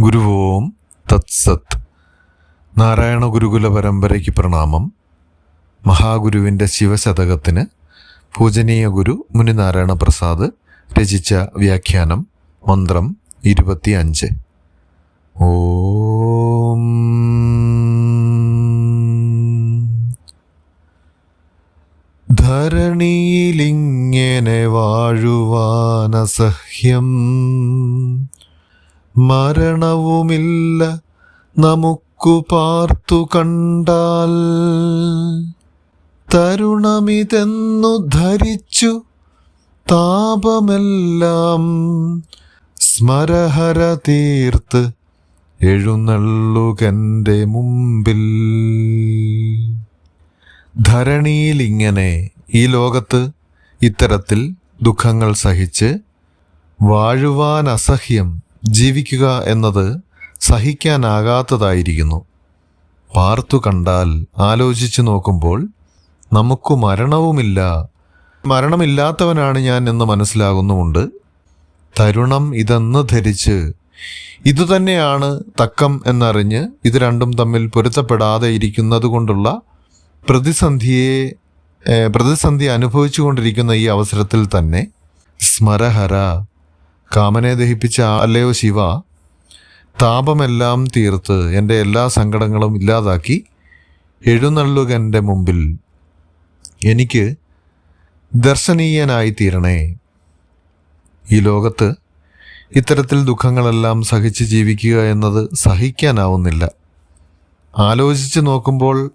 ഗുരുവോം തത്സത്. നാരായണ ഗുരുകുല പരമ്പരയ്ക്ക് പ്രണാമം. മഹാഗുരുവിന്റെ ശിവശതകത്തിന് പൂജനീയ ഗുരു മുനിനാരായണ പ്രസാദ് രചിച്ച വ്യാഖ്യാനം മന്ത്രം ഇരുപത്തി അഞ്ച് ഓം. ധരണിയിലിങ്ങനെ വാഴുവാനസഹ്യം മരണവുമില്ല നമുക്കു പാർത്തു കണ്ടാൽ. തരുണമിതെന്നു ധരിച്ചു താപമെല്ലാം സ്മരഹര തീർത്ത് എഴുന്നള്ളുകന്റെ മുമ്പിൽ. ധരണിയിലിങ്ങനെ ഈ ലോകത്ത് ഇത്തരത്തിൽ ദുഃഖങ്ങൾ സഹിച്ച് വാഴുവാൻ അസഹ്യം ജീവിക്കുക എന്നത് സഹിക്കാനാകാത്തതായിരിക്കുന്നു. പാർത്തു കണ്ടാൽ ആലോചിച്ചു നോക്കുമ്പോൾ നമുക്ക് മരണവുമില്ല. മരണമില്ലാത്തവനാണ് ഞാൻ എന്ന് മനസ്സിലാകുന്നുമുണ്ട്. തരുണം ഇതെന്ന് ധരിച്ച് ഇതുതന്നെയാണ് തക്കം എന്നറിഞ്ഞ് ഇത് രണ്ടും തമ്മിൽ പൊരുത്തപ്പെടാതെ ഇരിക്കുന്നത് കൊണ്ടുള്ള പ്രതിസന്ധിയെ പ്രതിസന്ധി അനുഭവിച്ചുകൊണ്ടിരിക്കുന്ന ഈ അവസരത്തിൽ തന്നെ സ്മരഹര കാമനെ ദഹിപ്പിച്ച അല്ലയോ ശിവ? താപമെല്ലാം തീർത്ത് എന്റെ എല്ലാ സങ്കടങ്ങളും ഇല്ലാതാക്കി എഴുന്നള്ളുക എന്റെ മുമ്പിൽ എനിക്ക് ദർശനീയനായി തീരണേ ഈ ലോകത്ത് ഇത്തരത്തിൽ ദുഃഖങ്ങളെല്ലാം സഹിച്ച് ജീവിക്കുക എന്നത് സഹിക്കാനാവുന്നില്ല. ആലോചിച്ച് നോക്കുമ്പോൾ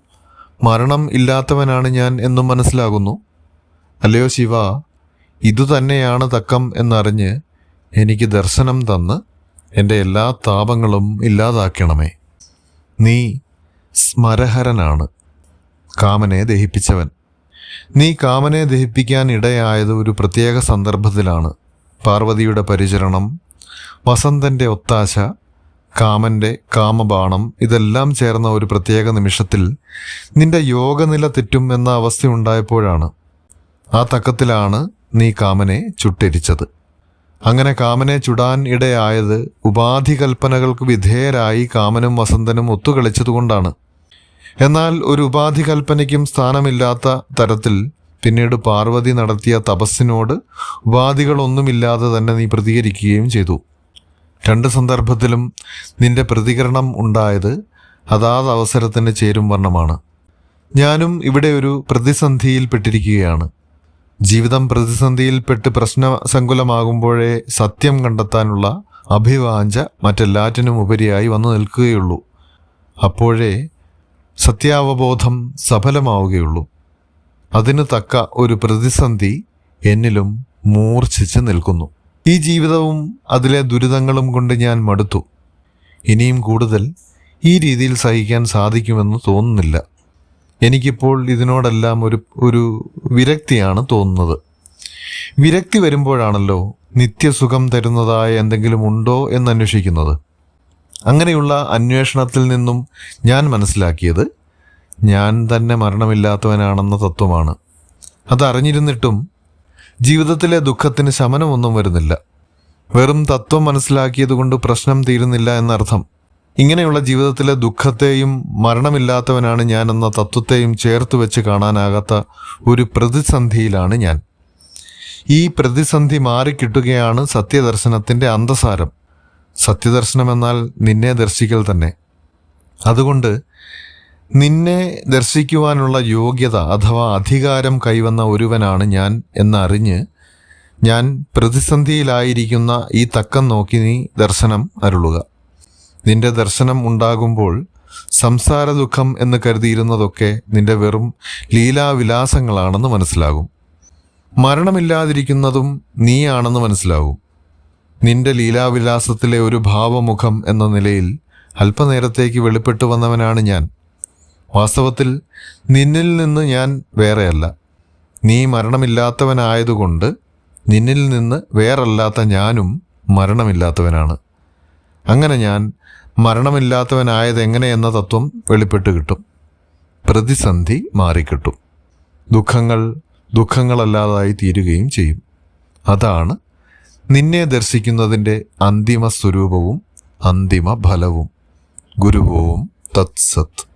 മരണം ഇല്ലാത്തവനാണ് ഞാൻ എന്നും മനസ്സിലാകുന്നു. അല്ലയോ ശിവ ഇതുതന്നെയാണ് തക്കം എന്നറിഞ്ഞ് എനിക്ക് ദർശനം തന്ന് എന്റെ എല്ലാ താപങ്ങളും ഇല്ലാതാക്കണമേ. നീ സ്മരഹരനാണ്. കാമനെ ദഹിപ്പിച്ചവൻ. നീ കാമനെ ദഹിപ്പിക്കാൻ ഇടയായത് ഒരു പ്രത്യേക സന്ദർഭത്തിലാണ്. പാർവതിയുടെ പരിചരണം വസന്തന്റെ ഒത്താശ കാമന്റെ കാമബാണം ഇതെല്ലാം ചേർന്ന ഒരു പ്രത്യേക നിമിഷത്തിൽ നിന്റെ യോഗനില തെറ്റും എന്ന അവസ്ഥയുണ്ടായപ്പോഴാണ്. ആ തക്കത്തിലാണ് നീ കാമനെ ചുട്ടെരിച്ചത്. അങ്ങനെ കാമനെ ചുടാൻ ഇടയായത് ഉപാധി കൽപ്പനകൾക്ക് വിധേയരായി കാമനും വസന്തനും ഒത്തുകളിച്ചതുകൊണ്ടാണ്. എന്നാൽ ഒരു ഉപാധി കൽപ്പനയ്ക്കും സ്ഥാനമില്ലാത്ത തരത്തിൽ പിന്നീട് പാർവതി നടത്തിയ തപസ്സിനോട് ഉപാധികളൊന്നുമില്ലാതെ തന്നെ നീ പ്രതികരിക്കുകയും ചെയ്തു. രണ്ട് സന്ദർഭത്തിലും നിന്റെ പ്രതികരണം ഉണ്ടായത് അതാത് അവസരത്തിന് ചേരും വർണമാണ്. ഞാനും ഇവിടെ ഒരു പ്രതിസന്ധിയിൽപ്പെട്ടിരിക്കുകയാണ്. ജീവിതം പ്രതിസന്ധിയിൽപ്പെട്ട് പ്രശ്നസങ്കുലമാകുമ്പോഴേ സത്യം കണ്ടെത്താനുള്ള അഭിവാഞ്ച മറ്റെല്ലാറ്റിനും ഉപരിയായി വന്നു നിൽക്കുകയുള്ളൂ. അപ്പോഴേ സത്യാവബോധം സഫലമാവുകയുള്ളൂ. അതിന് തക്ക ഒരു പ്രതിസന്ധി എന്നിലും മൂർച്ഛിച്ച് നിൽക്കുന്നു. ഈ ജീവിതവും അതിലെ ദുരിതങ്ങളും കൊണ്ട് ഞാൻ മടുത്തു. ഇനിയും കൂടുതൽ ഈ രീതിയിൽ സഹിക്കാൻ സാധിക്കുമെന്ന് തോന്നുന്നില്ല. എനിക്കിപ്പോൾ ഇതിനോടെല്ലാം ഒരു ഒരു വിരക്തിയാണ് തോന്നുന്നത്. വിരക്തി വരുമ്പോഴാണല്ലോ നിത്യസുഖം തരുന്നതായ എന്തെങ്കിലും ഉണ്ടോ എന്ന് അന്വേഷിക്കുന്നത് അങ്ങനെയുള്ള അന്വേഷണത്തിൽ നിന്നും ഞാൻ മനസ്സിലാക്കിയത് ഞാൻ തന്നെ മരണമില്ലാത്തവനാണെന്ന തത്വമാണ്. അതറിഞ്ഞിരുന്നിട്ടും ജീവിതത്തിലെ ദുഃഖത്തിന് ശമനമൊന്നും വരുന്നില്ല. വെറും തത്വം മനസ്സിലാക്കിയതുകൊണ്ട് പ്രശ്നം തീരുന്നില്ല എന്നർത്ഥം. ഇങ്ങനെയുള്ള ജീവിതത്തിലെ ദുഃഖത്തെയും മരണമില്ലാത്തവനാണ് ഞാൻ എന്ന തത്വത്തെയും ചേർത്ത് വെച്ച് കാണാനാകാത്ത ഒരു പ്രതിസന്ധിയിലാണ് ഞാൻ. ഈ പ്രതിസന്ധി മാറിക്കിട്ടുകയാണ് സത്യദർശനത്തിന്റെ അന്തസാരം. സത്യദർശനം എന്നാൽ നിന്നെ ദർശിക്കൽ തന്നെ. അതുകൊണ്ട് നിന്നെ ദർശിക്കുവാനുള്ള യോഗ്യത അഥവാ അധികാരം കൈവന്ന ഒരുവനാണ് ഞാൻ എന്നറിഞ്ഞ് ഞാൻ പ്രതിസന്ധിയിലായിരിക്കുന്ന ഈ തക്കം നോക്കി നീ ദർശനം അരുളുക. നിന്റെ ദർശനം ഉണ്ടാകുമ്പോൾ സംസാര ദുഃഖം എന്ന് കരുതിയിരുന്നതൊക്കെ നിന്റെ വെറും ലീലാവിലാസങ്ങളാണെന്ന് മനസ്സിലാകും. മരണമില്ലാതിരിക്കുന്നതും നീയാണെന്ന് മനസ്സിലാകും. നിന്റെ ലീലാവിലാസത്തിലെ ഒരു ഭാവമുഖം എന്ന നിലയിൽ അല്പനേരത്തേക്ക് വെളിപ്പെട്ടു വന്നവനാണ് ഞാൻ. വാസ്തവത്തിൽ നിന്നിൽ നിന്ന് ഞാൻ വേറെയല്ല. നീ മരണമില്ലാത്തവനായതുകൊണ്ട് നിന്നിൽ നിന്ന് വേറല്ലാത്ത ഞാനും മരണമില്ലാത്തവനാണ്. അങ്ങനെ ഞാൻ മരണമില്ലാത്തവനായത് എങ്ങനെയെന്ന തത്വം വെളിപ്പെട്ട് കിട്ടും. പ്രതിസന്ധി മാറിക്കിട്ടും. ദുഃഖങ്ങൾ ദുഃഖങ്ങളല്ലാതായി തീരുകയും ചെയ്യും. അതാണ് നിന്നെ ദർശിക്കുന്നതിന്റെ അന്തിമ സ്വരൂപവും അന്തിമ ഫലവും. ഗുരുവോം തത്സത്ത്